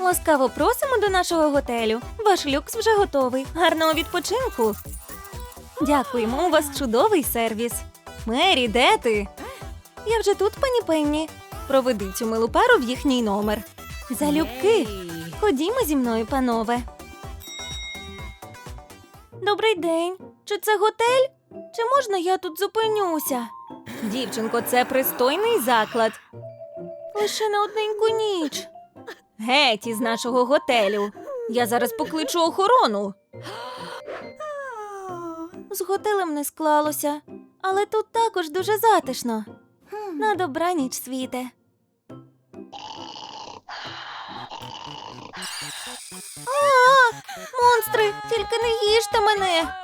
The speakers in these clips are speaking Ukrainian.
Ласкаво просимо до нашого готелю. Ваш люкс вже готовий. Гарного відпочинку. Дякуємо, у вас чудовий сервіс. Мері, де ти? Я вже тут, пані Пенні. Проведи цю милу пару в їхній номер. Залюбки. Ходімо зі мною, панове. Добрий день. Чи це готель? Чи можна я тут зупинюся? Дівчинко, це пристойний заклад. Лише на одненьку ніч. Геть із нашого готелю. Я зараз покличу охорону. З готелем не склалося, але тут також дуже затишно. На добраніч, світе. Монстри, тільки не їжте мене.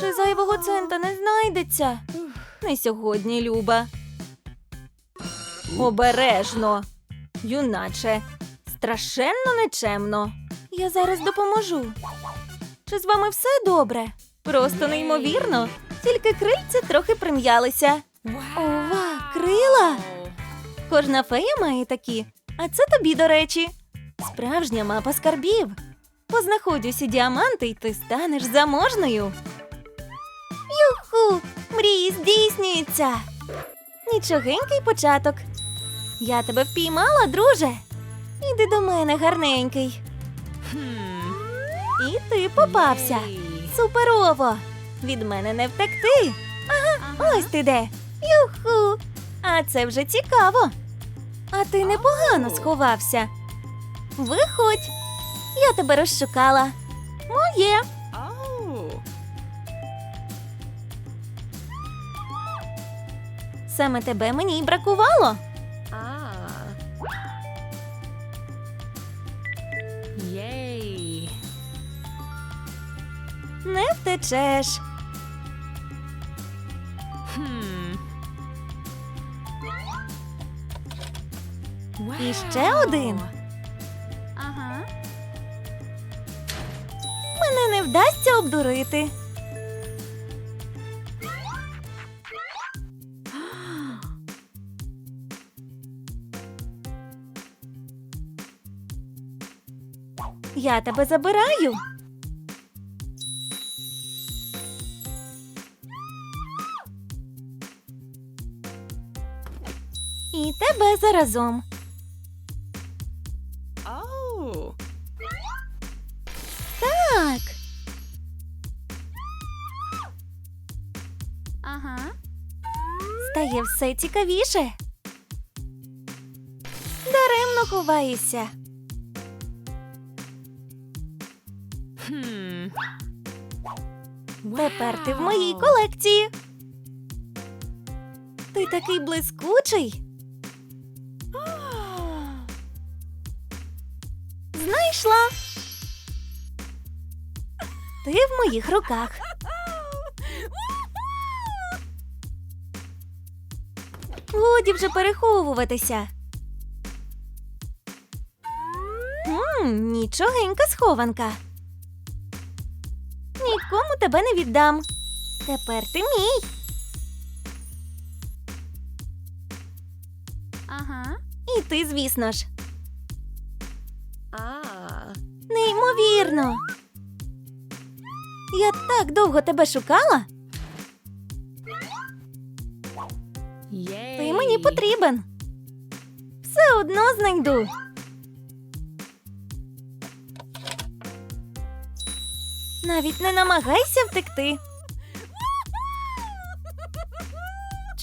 Чи зайвого цента не знайдеться? Не сьогодні, Люба. Обережно, юначе, страшенно нечемно. Я зараз допоможу. Чи з вами все добре? Просто неймовірно. Тільки крильця трохи прим'ялися. Ова, крила! Кожна фея має такі, а це тобі, до речі. Справжня мапа скарбів. Познаходь усі діаманти, і ти станеш заможною. Юху! Мрії здійснюються. Нічогенький початок. Я тебе впіймала, друже. Іди до мене, гарненький. І ти попався. Суперово! Від мене не втекти. Ага, ось ти де. Юху! А це вже цікаво. А ти непогано сховався. Виходь. Я тебе розшукала. Моє. Саме тебе мені й бракувало. Не втечеш. Хм. І ще один. Ага. Мене не вдасться обдурити. Я тебе забираю. І тебе заразом. Оу. Так. Ага. Стає все цікавіше. Даремно ховаєшся. Хм. Тепер ти в моїй колекції. Ти такий блискучий. Знайшла. Ти в моїх руках. Годі вже переховуватися. Мм, нічогенька схованка. Нікому тебе не віддам. Тепер ти мій. Ага. І ти, звісно ж. Неймовірно. Я так довго тебе шукала. Єй. Ти мені потрібен. Все одно знайду. Навіть не намагайся втекти.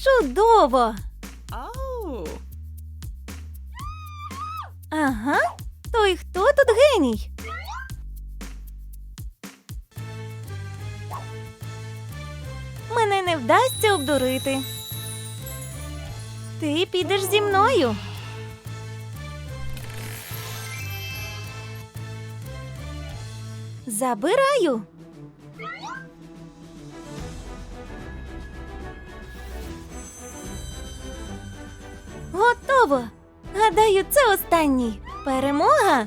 Чудово. Ага. То й хто тут геній? Вдасться обдурити. Ти підеш зі мною. Забираю. Готово. Гадаю, це останній. Перемога.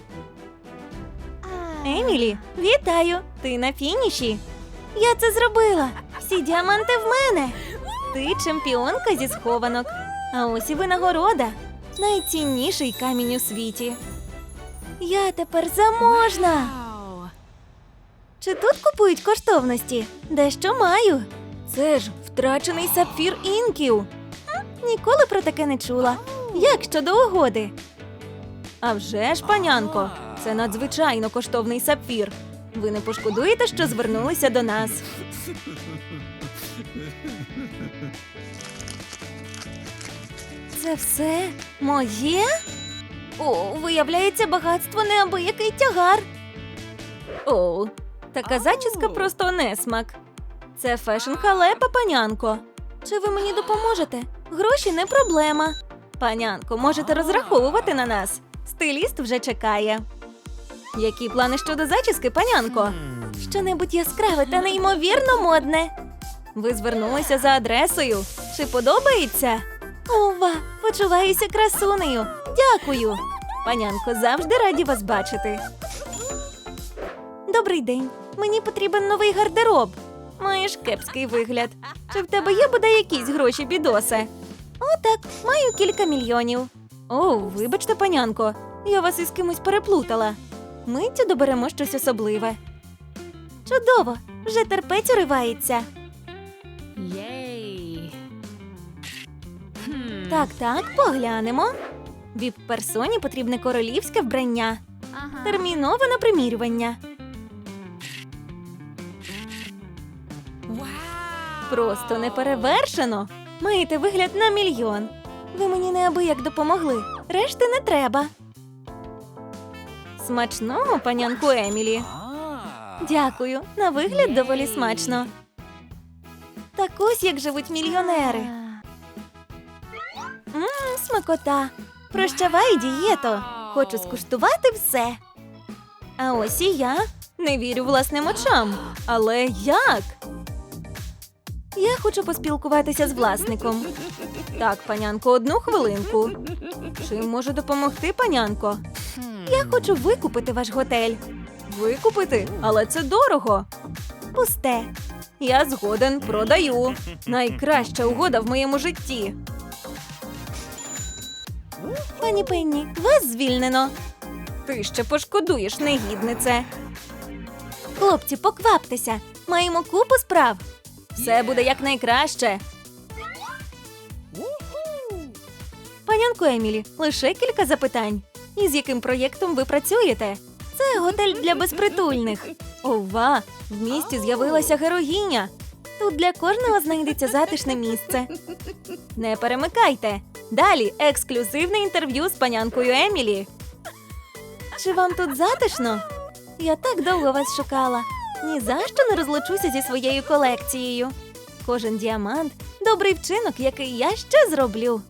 Емілі, вітаю! Ти на фініші. Я це зробила. Всі діаманти в мене. Ти чемпіонка зі схованок. А ось і винагорода. найцінніший камінь у світі. Я тепер заможна. Чи тут купують коштовності? Дещо маю. Це ж втрачений сапфір інків. Ніколи про таке не чула. Як щодо угоди? А вже ж, панянко, це надзвичайно коштовний сапфір. Ви не пошкодуєте, що звернулися до нас. Це все моє? О, виявляється, багатство неабиякий тягар. О, така зачіска просто несмак. Це фешн халепа, панянко. Чи ви мені допоможете? Гроші не проблема. Панянко, можете розраховувати на нас. Стиліст вже чекає. Які плани щодо зачіски, панянко? Щонебудь яскраве та неймовірно модне. Ви звернулися за адресою. Чи подобається? Ова, почуваюся красунею. Дякую. Панянко, завжди раді вас бачити. Добрий день. Мені потрібен новий гардероб. Маєш кепський вигляд. Чи в тебе є бодай якісь гроші, бідосе? О, так, маю кілька мільйонів. О, вибачте, панянко, я вас із кимось переплутала. Миттю доберемо щось особливе. Чудово, вже терпець уривається. Hmm. Так, так, поглянемо. Віп-персоні потрібне королівське вбрання. Ага. Термінове на примірювання. Wow. Просто неперевершено. Маєте вигляд на мільйон. Ви мені неабияк допомогли. Решти не треба. Смачного, панянку Емілі. Дякую. На вигляд доволі смачно. Так ось як живуть мільйонери. Мм, смакота. Прощавай, дієто. Хочу скуштувати все. А ось і я не вірю власним очам. Але як? Я хочу поспілкуватися з власником. Так, панянко, одну хвилинку. Чим можу допомогти, панянко? Я хочу викупити ваш готель. Викупити? Але це дорого. Пусте. Я згоден, продаю. Найкраща угода в моєму житті. Пані Пенні, вас звільнено. Ти ще пошкодуєш, негіднице. Хлопці, покваптеся. Маємо купу справ. Все буде якнайкраще. Панянко Емілі, лише кілька запитань. І з яким проєктом ви працюєте? Це готель для безпритульних. Ова! В місті з'явилася героїня. Тут для кожного знайдеться затишне місце. Не перемикайте. Далі ексклюзивне інтерв'ю з панянкою Емілі. Чи вам тут затишно? Я так довго вас шукала. Ні за що не розлучуся зі своєю колекцією. Кожен діамант добрий вчинок, який я ще зроблю.